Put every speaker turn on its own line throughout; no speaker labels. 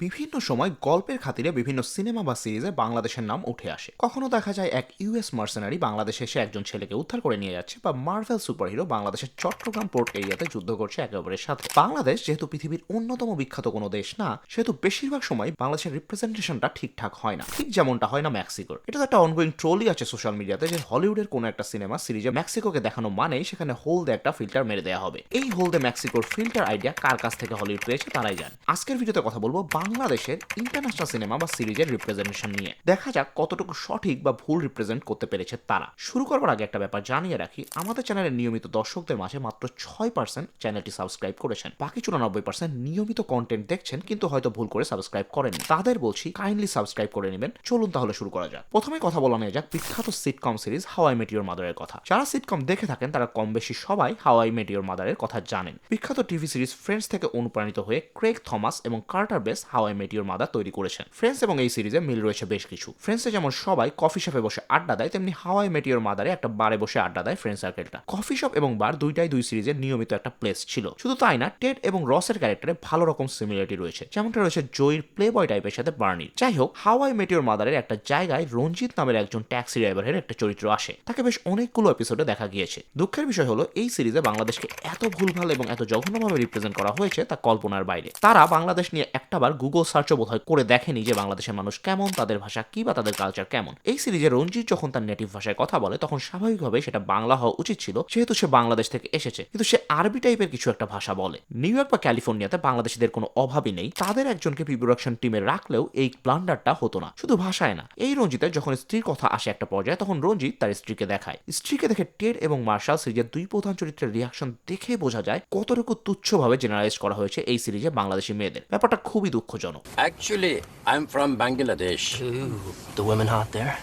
বিভিন্ন সময় গল্পের খাতিরে বিভিন্ন সিনেমা বা সিরিজে বাংলাদেশের নাম উঠে আসে। কখনো দেখা যায় এক ইউএস মার্সেনারি বাংলাদেশে এসে একজন ছেলেকে উদ্ধার করে নিয়ে যাচ্ছে বা মার্ভেল সুপারহিরো বাংলাদেশের চট্টগ্রাম পোর্ট এরিয়াতে যুদ্ধ করছে একে অপরের সাথে। বাংলাদেশ যেহেতু পৃথিবীর অন্যতম বিখ্যাত কোনো দেশ না, সেহেতু বেশিরভাগ সময় বাংলাদেশের রিপ্রেজেন্টেশনটা ঠিকঠাক হয় না। ঠিক যেমনটা হয় না মেক্সিকোর। এটা একটা অনগোয়িং ট্রোলই আছে সোশ্যাল মিডিয়াতে যে হলিউডের কোনো একটা সিনেমা সিরিজে মেক্সিকোকে দেখানো মানেই সেখানে হোলদে একটা ফিল্টার মেরে দেওয়া হবে। এই হোলদে মেক্সিকোর ফিল্টার আইডিয়া কার কাছ থেকে হলিউড পেয়েছে তারাই জানে। আজকের ভিডিওতে কথা বলব বাংলাদেশের ইন্টারন্যাশনাল সিনেমা বা সিরিজের রিপ্রেজেন্টেশন নিয়ে। দেখা যাক কতটুকু সঠিক বা ভুল রিপ্রেজেন্ট করতে পেরেছে তারা। শুরু করবার আগে একটা ব্যাপার জানিয়ে রাখি, আমাদের চ্যানেলের নিয়মিত দর্শকদের মাঝে মাত্র ছয় পার্সেন্ট চ্যানেলটি সাবস্ক্রাইব করেছেন। বাকি চুরানব্বই পার্সেন্ট নিয়মিত কন্টেন্ট দেখছেন, কিন্তু হয়তো ভুল করে সাবস্ক্রাইব করেননি। তাদের বলছি কাইন্ডলি সাবস্ক্রাইব করে নেবেন। চলুন তাহলে শুরু করা যাক। প্রথমে কথা বলা নিয়ে যাক বিখ্যাত sitcom series how I met your মাদারের কথা। যারা সিটকম দেখে থাকেন, তারা কম বেশি সবাই হাওয়াই মেটিওর মাদারের কথা জানেন। বিখ্যাত টিভি সিরিজ ফ্রেন্ডস থেকে অনুপ্রাণিত হয়ে ক্রেক থমাস এবং Carter Bays how I met your mother তৈরি করেছেন। ফ্রেন্ডস এবং এই সিরিজে মিল রয়েছে বেশ কিছু। ফ্রেন্ডসে যেমন সবাই কফি শপে বসে আড্ডা দেয়, তেমনি হাওয়াই মেটিওর মাদারে একটা বারে বসে আড্ডা দেয় ফ্রেন্ড সার্কেলটা কফি শপ এবং বার দুইটাই দুই সিরিজের নিয়মিত একটা প্লেস ছিল। শুধু তাই না টেড এবং রসের ক্যারেক্টারে ভালো রকম সিমিলারিটি রয়েছে। যেমনটা রয়েছে জয়ীর প্লে বয় টাইপের সাথে বার্নির যাই হোক হাওয়াই মেটিওর মাদারের একটা জায়গায় রঞ্জিত নামের একজন ট্যাক্সি ড্রাইভারের একটা চরিত্র আসে। তাকে বেশ অনেকগুলো এপিসোডে দেখা গিয়েছে। দুঃখের বিষয় হলো, এই সিরিজে বাংলাদেশকে এত ভুলভাল এবং এত জঘন্যভাবে রিপ্রেজেন্ট করা হয়েছে তা কল্পনার বাইরে। তারা বাংলাদেশ নিয়ে একটাবার গুগল সার্চও বোধহয় করে দেখেনি যে বাংলাদেশের মানুষ কেমন, তাদের ভাষা কি বা তাদের কালচার কেমন। এই সিরিজে রঞ্জিত যখন তার নেটিভ ভাষায় কথা বলে, তখন স্বাভাবিকভাবে সেটা বাংলা হওয়া উচিত ছিল, যেহেতু সে বাংলাদেশ থেকে এসেছে। কিন্তু সে আরবি টাইপের কিছু একটা ভাষা বলে। নিউ ইয়র্ক বা ক্যালিফোর্নিয়াতে বাংলাদেশিদের কোনো অভাবই নেই। তাদের একজনকে প্রি প্রোডাকশন টিমে রাখলেও এই ব্লান্ডারটা হতো না। শুধু ভাষায় না, এই রঞ্জিতের যখন স্ত্রীর কথা আসে একটা পর্যায়ে, তখন রঞ্জিত তার স্ত্রীকে দেখায়। স্ত্রীকে দেখে টেড এবং মার্শাল সিরিজের দুই প্রধান চরিত্রের রিয়াকশন দেখে বোঝা যায় কতটুকু তুচ্ছভাবে জেনারেলাইজ করা হয়েছে এই সিরিজে বাংলাদেশি মেয়েদের। ব্যাপারটা খুবই দুঃখজনক
Actually, I'm from Bangladesh.
Ooh, the women hot there.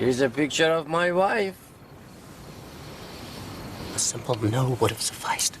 Here's a picture of my wife.
A simple no would have sufficed.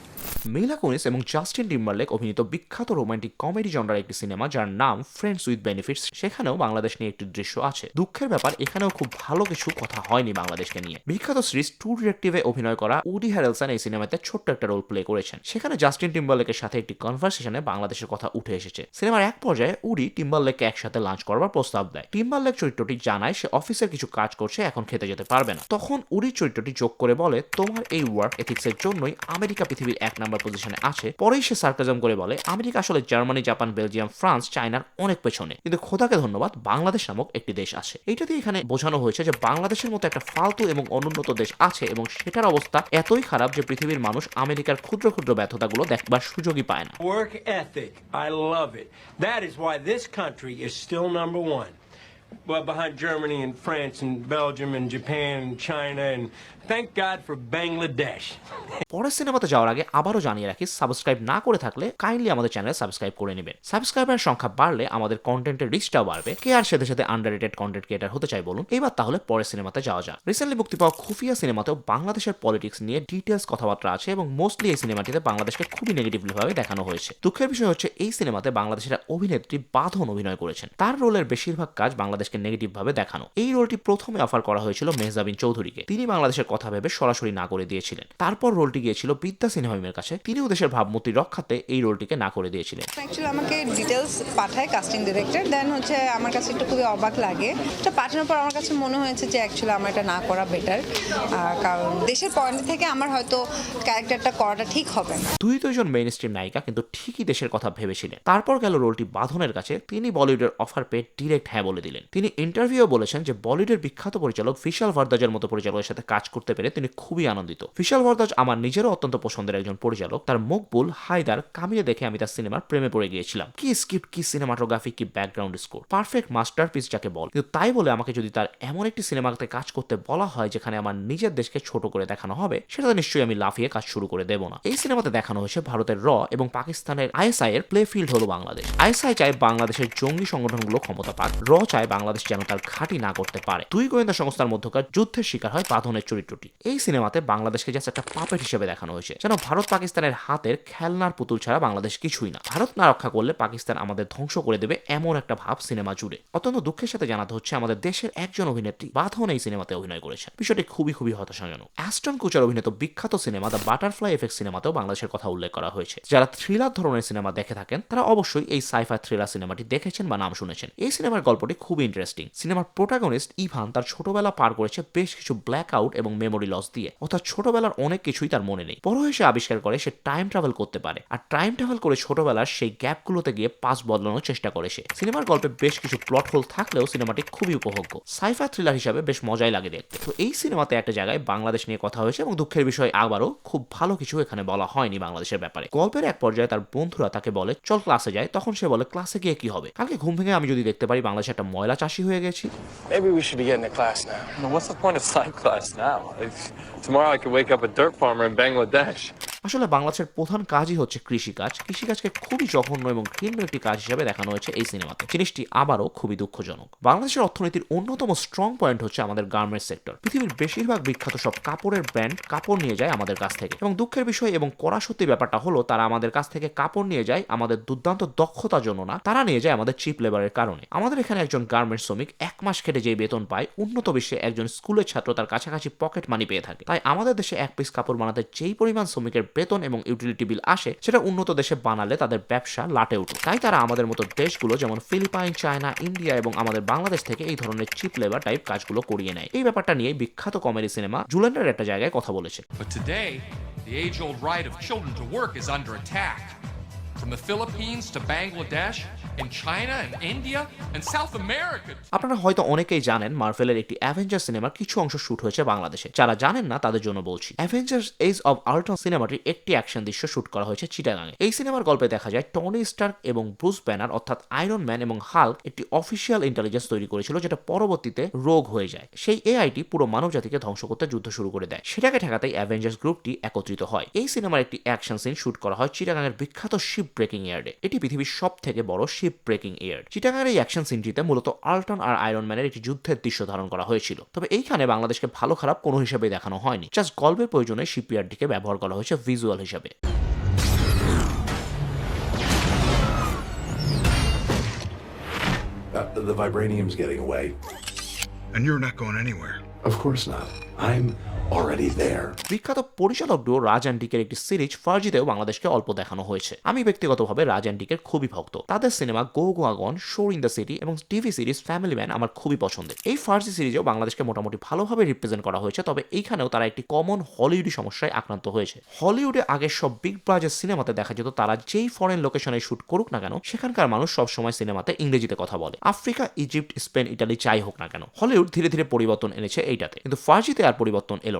Mila Kunis এবং জাস্টিন টিম্বারলেক অভিনীত বিখ্যাত রোমান্টিক কমেডি জনরার একটি সিনেমা যার নাম ফ্রেন্ডস উইথ বেনিফিটস সেখানেও বাংলাদেশ নিয়ে একটি দৃশ্য আছে। দুঃখের ব্যাপার, এখানেও খুব ভালো কিছু কথা হয়নি বাংলাদেশকে নিয়ে। বিখ্যাত সিরিজ টু ডিরেক্টিভে অভিনয় করা উডি হ্যারেলসন এই সিনেমাতে ছোট্ট একটা রোল প্লে করেছেন। সেখানে জাস্টিন টিম্বারলেকের সাথে একটি কনভারসেশনে বাংলাদেশের কথা উঠে এসেছে। সিনেমার এক পর্যায়ে উডি টিম্বারলেককে একসাথে লাঞ্চ করবার প্রস্তাব দেয়। টিম্বারলেক চরিত্রটি জানায়, সে অফিসের কিছু কাজ করছে, এখন খেতে যেতে পারবে না। তখন উডির চরিত্রটি যোগ করে বলে, তোমার এই ওয়ার্ক এথিক্সের জন্যই আমেরিকা পৃথিবীর এক নম্বর পজিশনে আছে পরেই সে সার্কাজম করে বলে, আমেরিকা আসলে জার্মানি, জাপান, বেলজিয়াম, ফ্রান্স, চায়নার অনেক পেছনে কিন্তু খোদাকে ধন্যবাদ, বাংলাদেশ নামক একটি দেশ আছে এইটা দিয়ে এখানে বোঝানো হয়েছে যে বাংলাদেশের মতো একটা ফালতু এবং অনুন্নত দেশ আছে এবং সেটার অবস্থা এতই খারাপ যে পৃথিবীর মানুষ আমেরিকার ক্ষুদ্র ক্ষুদ্র ব্যর্থতাগুলো দেখবার সুযোগই পায় না
Work ethic. I love it. That is why this country is still number one. Well, behind Germany and France and Belgium and Japan and China and thank God for Bangladesh.
পরের সিনেমাতে যাওয়ার আগে আবারও জানিয়ে রাখি সাবস্ক্রাইব না করে থাকলে কাইন্ডলি আমাদের চ্যানেল সাবস্ক্রাইব করে নেবেন। সাবস্ক্রাইবার সংখ্যা বাড়লে আমাদের কন্টেন্টের রিচটাও বাড়বে। কে আর সাথে সাথে আন্ডার রেটেড কন্টেন্ট ক্রিয়েটার হতে চাই বলুন? এবার তাহলে পরের সিনেমাতে যাওয়া যাক। রিসেন্টলি মুক্তি পাওয়া খুফিয়া সিনেমাতেও বাংলাদেশের পলিটিক্স নিয়ে ডিটেলস কথাবার্তা আছে এবং মোস্টলি এই সিনেমাটিতে বাংলাদেশকে খুবই নেগেটিভলি ভাবে দেখানো হয়েছে। দুঃখের বিষয় হচ্ছে এই সিনেমাতে বাংলাদেশের অভিনেত্রী বাঁধন অভিনয় করেছেন। তার রোলের বেশিরভাগ কাজ বাংলাদেশকে নেগেটিভ ভাবে দেখানো। এই রোলটি প্রথমে অফার করা হয়েছিল মেহজাবিন চৌধুরীকে। তিনি বাংলাদেশের কথা ভেবে সরাসরি না করে দিয়েছিলেন। তারপর রোলটি গিয়েছিল বিদ্যা সিনহাইমের কাছে। তিনিও দেশের ভাবমূর্তি রক্ষাতে এই রোলটিকে না করে দিয়েছিলেন।
অ্যাকচুয়ালি আমাকে ডিটেলস পাঠায় কাস্টিং ডিরেক্টর দেন হচ্ছে আমার কাছে একটু খুবই অবাক লাগে। এটা পাঠানোর পর আমার কাছে মনে হয়েছে যে অ্যাকচুয়ালি আমার এটা না করা বেটার কারণ দেশের পয়েন্ট থেকে আমার হয়তো ক্যারেক্টারটা করাটা ঠিক হবে না।
দুই দুইজন মেইন স্ট্রিম নায়িকা কিন্তু ঠিকই দেশের কথা ভেবেছিলেন। তারপর গেল রোলটি বাঁধনের কাছে। তিনি বলিউডের অফার পেয়ে ডিরেক্ট হ্যাঁ বলে দিলেন। তিনি ইন্টারভিউ বলেছেন যে বলিউডের বিখ্যাত পরিচালক ফিশাল ভারদাজের মতো পরিচালকের সাথে কাজ করতে পেরে তিনি খুবই আনন্দিত। ফিশাল ভারদাজ আমার নিজেরও অত্যন্ত পছন্দের একজন পরিচালক। তার মকবুল হায়দার কামিয়ে দেখে আমি তার সিনেমার প্রেমে পড়ে গিয়েছিলাম। কি স্ক্রিপ্ট কি সিনেমাটোগ্রাফি কি ব্যাকগ্রাউন্ড স্কোর পারফেক্ট মাস্টারপিস যাকে বল। কিন্তু তাই বলে আমাকে যদি তার এমন একটি সিনেমাতে কাজ করতে বলা হয় যেখানে আমার নিজের দেশকে ছোট করে দেখানো হবে, সেটা নিশ্চয়ই আমি লাফিয়ে কাজ শুরু করে দেব না। এই সিনেমাতে দেখানো হয়েছে ভারতের র এবং পাকিস্তানের আইএসআই এর প্লে ফিল্ড হলো বাংলাদেশ। আইএসআই চায় বাংলাদেশের জঙ্গি সংগঠনগুলো ক্ষমতা পাক, র চায় বাংলাদেশ যেন তার ঘাঁটি না করতে পারে। দুই গোয়েন্দা সংস্থার মধ্যকার যুদ্ধের শিকার হয় বাঁধনের চরিত্রটি। এই সিনেমাতে বাংলাদেশকে জাস্ট একটা পাপেট হিসেবে দেখানো হয়েছে। যেন ভারত পাকিস্তানের হাতের খেলনার পুতুল ছাড়া বাংলাদেশ কিছুই না। ভারত না রক্ষা করলে পাকিস্তান আমাদের ধ্বংস করে দেবে এমন একটা ভাব সিনেমা জুড়ে। অত্যন্ত দুঃখের সাথে জানাতে হচ্ছে আমাদের দেশের একজন অভিনেত্রী বাঁধন এই সিনেমাতে অভিনয় করেছেন। বিষয়টি খুবই খুবই হতাশাজনক। অ্যাস্টন কুচার অভিনীত বিখ্যাত সিনেমা দ্য বাটারফ্লাই এফেক্ট সিনেমাতেও বাংলাদেশের কথা উল্লেখ করা হয়েছে। যারা থ্রিলার ধরনের সিনেমা দেখে থাকেন, তারা অবশ্যই এই সাইফাই থ্রিলার সিনেমাটি দেখেছেন বা নাম শুনেছেন। এই সিনেমার গল্পটি খুবই ইন্টারেস্টিং সিনেমার প্রোটাগনিস্ট ইভান তার ছোটবেলা পার করেছে বেশ কিছু ব্ল্যাক আউট এবং মেমোরি লস দিয়ে। অর্থাৎ ছোটবেলার অনেক কিছুই তার মনে নেই। বড় হয়ে সে আবিষ্কার করে সে টাইম ট্রাভেল করতে পারে। আর টাইম ট্রাভেল করে ছোটবেলার সেই গ্যাপগুলোতে গিয়ে পাস বদলানোর চেষ্টা করে সে। সিনেমার গল্পে বেশ কিছু প্লট হোল থাকলেও সিনেমাটি খুবই উপভোগ্য। সাইফাই থ্রিলার হিসাবে বেশ মজাই লাগে দেখতে। তো এই সিনেমাতে একটা জায়গায় বাংলাদেশ নিয়ে কথা হয়েছে এবং দুঃখের বিষয় আবারও খুব ভালো কিছু এখানে বলা হয়নি বাংলাদেশের ব্যাপারে। গল্পের এক পর্যায়ে তার বন্ধুরা তাকে বলে, চল ক্লাসে যায় তখন সে বলে ক্লাসে গিয়ে কি হবে? কালকে ঘুম ভেঙে আমি যদি দেখতে পারি বাংলাদেশে একটা ময়লা চাষি হয়ে গেছি
Maybe we should be getting to class now.
Now, what's the point of science class now? If, tomorrow I could wake up a dirt farmer in Bangladesh.
আসলে বাংলাদেশের প্রধান কাজই হচ্ছে কৃষিকাজ। কৃষিকাজকে খুবই জঘন্য এবং ঘৃণ্য একটি কাজ হিসেবে দেখানো হয়েছে এই সিনেমাতে। জিনিসটি আবারও খুবই দুঃখজনক। বাংলাদেশের অর্থনীতির অন্যতম স্ট্রং পয়েন্ট হচ্ছে আমাদের গার্মেন্টস সেক্টর পৃথিবীর বেশিরভাগ বিখ্যাত সব কাপড়ের ব্র্যান্ড কাপড় নিয়ে যায় আমাদের কাছ থেকে। এবং দুঃখের বিষয় এবং কড়া সত্যি ব্যাপারটা হলো, তারা আমাদের কাছ থেকে কাপড় নিয়ে যায় আমাদের দুর্দান্ত দক্ষতার জন্য না, তারা নিয়ে যায় আমাদের চিপ লেবারের কারণে। আমাদের এখানে একজন গার্মেন্টস শ্রমিক এক মাস খেটে যে বেতন পায়, উন্নত বিশ্বে একজন স্কুলের ছাত্র তার কাছাকাছি পকেট মানি পেয়ে থাকে। তাই আমাদের দেশে এক পিস কাপড় বানাতে যেই পরিমাণ শ্রমিকের বেতন এবং ইউটিলিটি বিল আসে, সেটা উন্নত দেশে বানালে তাদের ব্যবসা লাটে উঠে তাই তারা আমাদের মতো দেশগুলো, যেমন ফিলিপাইন, চায়না, ইন্ডিয়া এবং আমাদের বাংলাদেশ থেকে এই ধরনের চিপ লেবার টাইপ কাজগুলো করিয়ে নেয়। এই ব্যাপারটা নিয়ে বিখ্যাত কমেডি সিনেমা জুলেন্ডার একটা জায়গায় কথা বলেছে।
The age old right of children to work is under attack. From the Philippines to Bangladesh, and China and India and South America.
আপনারা হয়তো অনেকেই জানেন মার্ভেলের একটি অ্যাভেঞ্জার সিনেমার কিছু অংশ শুট হয়েছে বাংলাদেশে। যারা জানেন না তাদের জন্য বলছি। অ্যাভেঞ্জার্স এজ অব আল্ট্রন সিনেমাটির একটি অ্যাকশন দৃশ্য শুট করা হয়েছে চিটাগাঙে। এই সিনেমার গল্পে দেখা যায় টনি স্টার্ক এবং ব্রুস ব্যানার অর্থাৎ আয়রন ম্যান এবং হাল্ক একটি অফিসিয়াল ইন্টেলিজেন্স তৈরি করেছিল যেটা পরবর্তীতে রোগ হয়ে যায়। সেই এআইটি পুরো মানবজাতিকে ধ্বংস করতে যুদ্ধ শুরু করে দেয়। সেটাকে ঠেকাতেই অ্যাভেঞ্জার্স গ্রুপটি একত্রিত হয়। এই সিনেমার একটি অ্যাকশন সিন শুট করা হয় চিটাগাঙের বিখ্যাত শিপ ব্রেকিং ইয়ার্ডে এটি পৃথিবীর সব থেকে বড় শিপ ব্রেকিং ইয়ার্ড চিটাগাঙের এই অ্যাকশন সিনটিতে মূলত আল্টন আর আয়রন ম্যানের একটি যুদ্ধের দৃশ্য ধারণ করা হয়েছিল তবে এইখানে বাংলাদেশকে ভালো খারাপ কোনো হিসেবে দেখানো হয়নি জাস্ট গল্পের প্রয়োজনে শিপইয়ার্ডটিকে ব্যবহার করা হয়েছে ভিজুয়াল হিসেবে
Uh, the vibranium's getting away.
And you're not going anywhere.
Of course not. I'm already there.
বিখ্যাত পরিচালক ডুও রাজ অ্যান্ডিকের একটি সিরিজ ফার্জিতেও বাংলাদেশকে অল্প দেখানো হয়েছে। আমি ব্যক্তিগতভাবে রাজ অ্যান্ডিকের খুবই ভক্ত। তাদের cinema go Goa gone Shor in the city এবং টিভি সিরিজ ফ্যামিলি ম্যান আমার খুবই পছন্দের। এই ফার্জি সিরিজেও বাংলাদেশকে মোটামুটি ভালোভাবে রিপ্রেজেন্ট করা হয়েছে, তবে এইখানেও তারা একটি কমন হলিউডি সমস্যায় আক্রান্ত হয়েছে। হলিউডে আগের সব বিগ বাজেট সিনেমাতে দেখা যেত, তারা যেই ফরেন লোকেশনে শুট করুক না কেন, সেখানকার মানুষ সবসময় সিনেমাতে ইংরেজিতে কথা বলে। আফ্রিকা ইজিপ্ট স্পেন ইটালি যাই হোক না কেন হলিউড ধীরে ধীরে পরিবর্তন এনেছে এইটাতে। কিন্তু ফার্জিতে আর পরিবর্তন এলো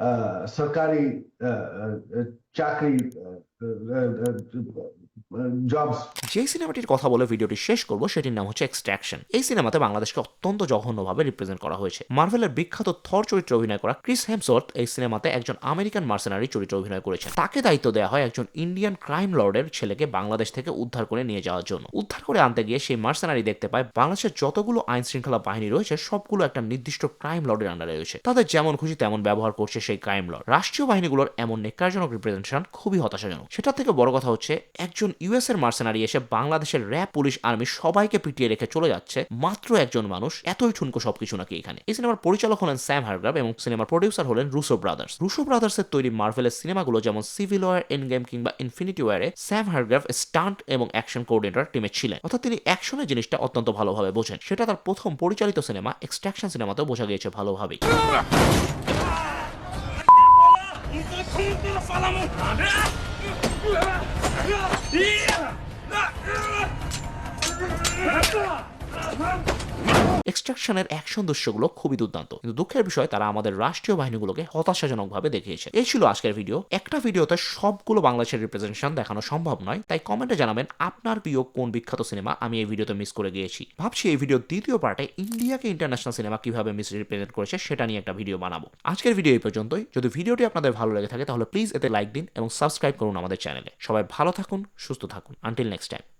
सरकारी चाकरी জবস
যে সিনেমাটির কথা বলে ভিডিওটি শেষ করব, সেটির নাম হচ্ছে এক্সট্রাকশন এই সিনেমাতে বাংলাদেশকে অত্যন্ত জঘন্যভাবে রিপ্রেজেন্ট করা হয়েছে। মার্ভেলের বিখ্যাত থর চরিত্রে অভিনয় করা ক্রিস হেমসওয়ার্থ এই সিনেমাতে একজন আমেরিকান মার্সেনারি চরিত্রে অভিনয় করেছেন। তাকে দায়িত্ব দেওয়া হয় একজন ইন্ডিয়ান ক্রাইম লর্ডের ছেলেকে বাংলাদেশ থেকে উদ্ধার করে নিয়ে যাওয়ার জন্য। উদ্ধার করে আনতে গিয়ে সেই মার্সেনারি দেখতে পায়, বাংলাদেশের যতগুলো আইন শৃঙ্খলা বাহিনী রয়েছে, সবগুলো একটা নির্দিষ্ট ক্রাইম লর্ডের আন্ডারে রয়েছে। তাদের যেমন খুশি তেমন ব্যবহার করছে সেই ক্রাইম লর্ড। রাষ্ট্রীয় বাহিনীগুলোর এমন নেকারজনক রিপ্রেজেন্টেশন খুবই হতাশাজনক। সেটা থেকে বড় কথা হচ্ছে, একজন ইউএস এর মার্সেনারি এসে বাংলাদেশের র্যাব, পুলিশ, আর্মি সবাইকে পিটিয়ে রেখে চলে যাচ্ছে মাত্র একজন মানুষ। এতই ঠুনকো সবকিছু নাকি এখানে? এই সিনেমার পরিচালক হলেন স্যাম হারগ্রাভ এবং সিনেমার প্রডিউসার হলেন রুসো ব্রাদার্স। রুসো ব্রাদার্সের তৈরি মার্ভেলের সিনেমাগুলো যেমন সিভিল ওয়ার এন গেম কিংবা ইনফিনিটি ওয়ারে স্যাম হারগ্রাভ স্টান্ট এবং অ্যাকশন কোঅর্ডিনেটর টিমে ছিলেন। অর্থাৎ তিনি অ্যাকশনের জিনিসটা অত্যন্ত ভালোভাবে বোঝেন। সেটা তার প্রথম পরিচালিত সিনেমা, এক্সট্রাকশন সিনেমাতেও বোঝা গিয়েছে ভালোভাবেই। 来吧啊一二三四啊啊 এক্সট্রাকশনের অ্যাকশন দৃশ্যগুলো খুবই দুর্দান্ত। কিন্তু দুঃখের বিষয়, তারা আমাদের রাষ্ট্রীয় বাহিনীগুলোকে হতাশাজনকভাবে দেখিয়েছে। এই ছিল আজকের ভিডিও। একটা ভিডিওতে সবগুলো বাংলাদেশের রিপ্রেজেন্টেশন দেখানো সম্ভব নয়, তাই কমেন্টে জানাবেন আপনার প্রিয় কোন বিখ্যাত সিনেমা আমি এই ভিডিওতে মিস করে গিয়েছি। ভাবছি এই ভিডিও দ্বিতীয় পার্টে ইন্ডিয়াকে ইন্টারন্যাশনাল সিনেমা কীভাবে মিস রিপ্রেজেন্ট করেছে সেটা নিয়ে একটা ভিডিও বানাবো। আজকের ভিডিও এই পর্যন্তই। যদি ভিডিওটি আপনাদের ভালো লেগে থাকে, তাহলে প্লিজ এতে লাইক দিন এবং সাবস্ক্রাইব করুন আমাদের চ্যানেলে সবাই ভালো থাকুন, সুস্থ থাকুন। Until next time